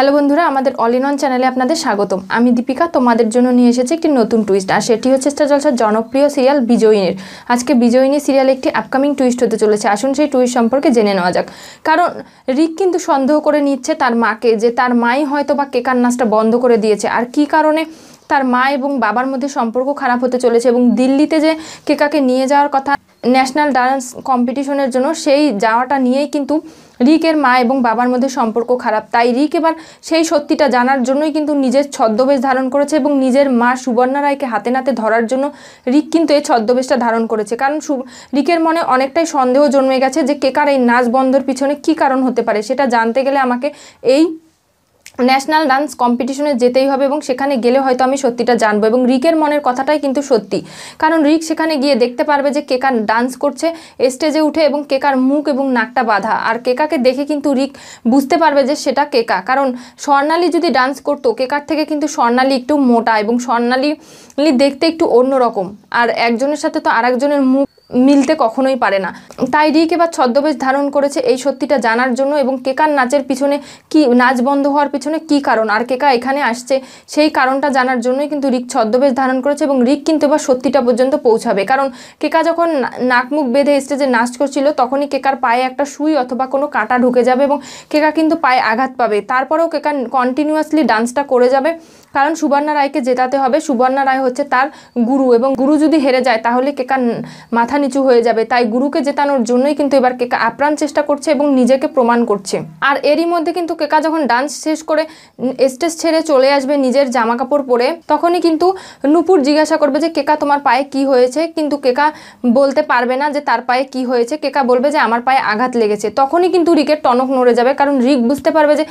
Hello বন্ধুরা, আমাদের all in on চ্যানেলে আপনাদের স্বাগতম। আমি দীপিকা, তোমাদের জন্য নিয়ে এসেছি একটি নতুন টুইস্ট আর সেটি হচ্ছে স্টার জলসার জনপ্রিয় সিরিয়াল বিজয়িনীর। আজকে বিজয়িনী সিরিয়ালে একটি আপকামিং টুইস্ট হতে চলেছে। আসুন সেই টুইস্ট সম্পর্কে জেনে নেওয়া যাক। কারণ রিক কিন্তু সন্দেহ করে নিচ্ছে তার মাকে যে তার মাই হয়তো বা কেকার নাচটা বন্ধ করে দিয়েছে। আর কি কারণে তার মা এবং বাবার মধ্যে সম্পর্ক খারাপ হতে চলেছে এবং দিল্লিতে যে কেকাকে নিয়ে যাওয়ার কথা ন্যাশনাল ডান্স কম্পিটিশনের জন্য সেই যাওয়াটা নিয়েই কিন্তু রিকের মা এবং বাবার মধ্যে সম্পর্ক খারাপ। তাই রিক এবার সেই সত্যিটা জানার জন্যই কিন্তু নিজের ছদ্মবেশ ধারণ করেছে এবং নিজের মা সুবর্ণা রায়কে হাতে নাতে ধরার জন্য রিক কিন্তু এই ছদ্মবেশটা ধারণ করেছে। কারণ রিকের মনে অনেকটাই সন্দেহ জন্মে গেছে যে কেকার এই নাচ বন্ধর পিছনে কী কারণ হতে পারে, সেটা জানতে গেলে আমাকে এই ন্যাশনাল ডান্স কম্পিটিশনে যেতেই হবে এবং সেখানে গেলে হয়তো আমি সত্যিটা জানব এবং রিকের মনের কথাটাই কিন্তু সত্যি। কারণ রিক সেখানে গিয়ে দেখতে পারবে যে কেকার ডান্স করছে, স্টেজে উঠে এবং কেকার মুখ এবং নাকটা বাঁধা। আর কেকাকে দেখে কিন্তু রিক বুঝতে পারবে যে সেটা কেকা কারণ স্বর্ণালী যদি ডান্স করতো কেকার থেকে কিন্তু স্বর্ণালী একটু মোটা এবং স্বর্ণালী দেখতে একটু অন্যরকম। আর একজনের সাথে তো আরেকজনের মুখ মিলতে কখনোই পারে না। তাই রিক এবার ছদ্মবেশ ধারণ করেছে এই সত্যিটা জানার জন্য এবং কেকার নাচের পিছনে কি, নাচ বন্ধ হওয়ার পিছনে কি কারণ? আর কেকা এখানে আসছে সেই কারণটা জানার জন্যই কিন্তু রিক ছদ্মবেশ ধারণ করেছে এবং রিক কিন্তু এবার সত্যিটা পর্যন্ত পৌঁছাবে। কারণ কেকা যখন নাক মুখ বেঁধে স্টেজে নাচ করছিল তখনই কেকার পায়ে একটা সুই অথবা কোনো কাঁটা ঢুকে যাবে এবং কেকা কিন্তু পায়ে আঘাত পাবে। তারপরেও কেকা কন্টিনিউয়াসলি ডান্সটা করে যাবে। কারণ সুবর্ণা রায়কে জেতাতে হবে। সুবর্ণা রায় হচ্ছে তার গুরু এবং গুরু যদি হেরে যায় তাহলে কেকা মাথা নিচু হয়ে যাবে। তাই গুরুকে জেতানোর জন্যই কিন্তু এবার কেকা আপ্রাণ চেষ্টা করছে এবং নিজেকে প্রমাণ করছে। আর এরই মধ্যে কিন্তু কেকা যখন ডান্স শেষ করে স্টেজ ছেড়ে চলে আসবে নিজের জামা কাপড় পরে, তখনই কিন্তু নুপুর জিজ্ঞাসা করবে যে, কেকা, তোমার পায়ে কি হয়েছে? কিন্তু কেকা বলতে পারবে না যে, তার পায়ে কি হয়েছে? কেকা বলবে যে, আমার পায়ে আঘাত লেগেছে। তখনই কিন্তু রিকের টনক নড়ে যাবে। কারণ রিক বুঝতে পারবে যে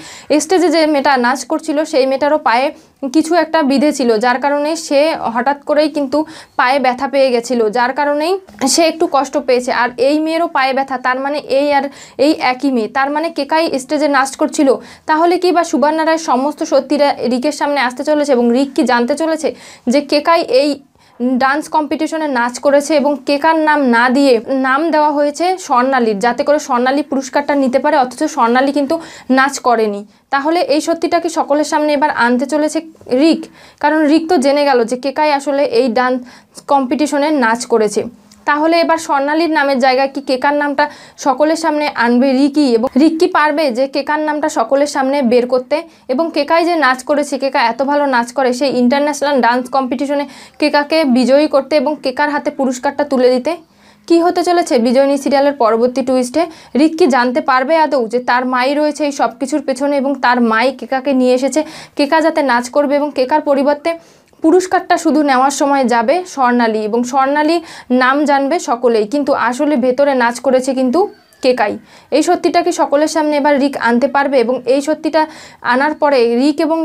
স্টেজে যে মেয়েটা নাচ করছিল, সেই মেয়েটারও পায়ে কিছু একটা বিধে ছিল, যার কারণে সে হঠাৎ করেই কিন্তু পায়ে ব্যথা পেয়ে গেছিল, যার কারণেই সে একটু কষ্ট পেয়েছে। আর এই মেয়েরও পায়ে ব্যথা, তার মানে এই আর এই একই মেয়ে, তার মানে কেকাই স্টেজে নাচ করছিল? তাহলে কি বা সুবর্ণা রায় সমস্ত সত্যিরা রিকের সামনে আসতে চলেছে এবং রিক কি জানতে চলেছে যে কেকাই এই ডান্স কম্পিটিশনে নাচ করেছে এবং কেকার নাম না দিয়ে নাম দেওয়া হয়েছে স্বর্ণালীর, যাতে করে স্বর্ণালী পুরস্কারটা নিতে পারে, অথচ স্বর্ণালী কিন্তু নাচ করেনি। তাহলে এই সত্যিটা কি সকলের সামনে এবার আনতে চলেছে রিক? কারণ রিক তো জেনে গেল যে কেকাই আসলে এই ডান্স কম্পিটিশনে নাচ করেছে। তাহলে এবার স্বর্ণালীর নামের জায়গায় কি কেকার নামটা সকলের সামনে আনবে রিকি? এবং রিক কি পারবে যে কেকার নামটা সকলের সামনে বের করতে? এবং কেকাই যে নাচ করেছে, কেকা এত ভালো নাচ করে, সেই ইন্টারন্যাশনাল ডান্স কম্পিটিশনে কেকাকে বিজয়ী করতে এবং কেকার হাতে পুরস্কারটা তুলে দিতে? কি হতে চলেছে বিজয়নী সিরিয়ালের পরবর্তী টুইস্টে রিক কি জানতে পারবে আদৌ যে তার মাই রয়েছে এই সব কিছুর পেছনে এবং তার মাই কেকাকে নিয়ে এসেছে। কেকা যাতে নাচ করবে এবং কেকার পরিবর্তে পুরস্কারটা শুধু নেওয়ার সময় যাবে স্বর্ণালী এবং স্বর্ণালী নাম জানবে সকলেই। কিন্তু আসলে ভেতরে নাচ করেছে কিন্তু কেকাই এই সত্যিটা কি সকলের সামনে এবার রিক আনতে পারবে? এবং এই সত্যিটা আনার পরে রিক এবং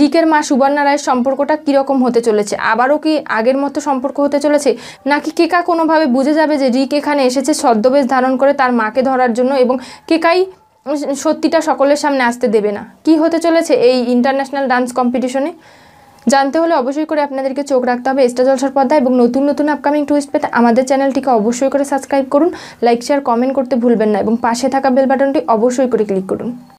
রিকের মা সুবর্ণা রায়ের সম্পর্কটা কীরকম হতে চলেছে? আবারও কি আগের মতো সম্পর্ক হতে চলেছে? নাকি কেকা কোনোভাবে বুঝে যাবে যে রিক এখানে এসেছে ছদ্মবেশ ধারণ করে তার মাকে ধরার জন্য এবং কেকাই সত্যিটা সকলের সামনে আসতে দেবে না? কি হতে চলেছে এই ইন্টারন্যাশনাল ডান্স কম্পিটিশনে জানতে হলে অবশ্যই করে আপনাদেরকে চোখ রাখতে হবে। এস্টা জলসার পর্দা এবং নতুন নতুন আপকামিং টুইস্ট পেতে আমাদের চ্যানেলটিকে অবশ্যই করে সাবস্ক্রাইব করুন লাইক শেয়ার কমেন্ট করতে ভুলবেন না এবং পাশে থাকা বেল বাটনটি অবশ্যই করে ক্লিক করুন।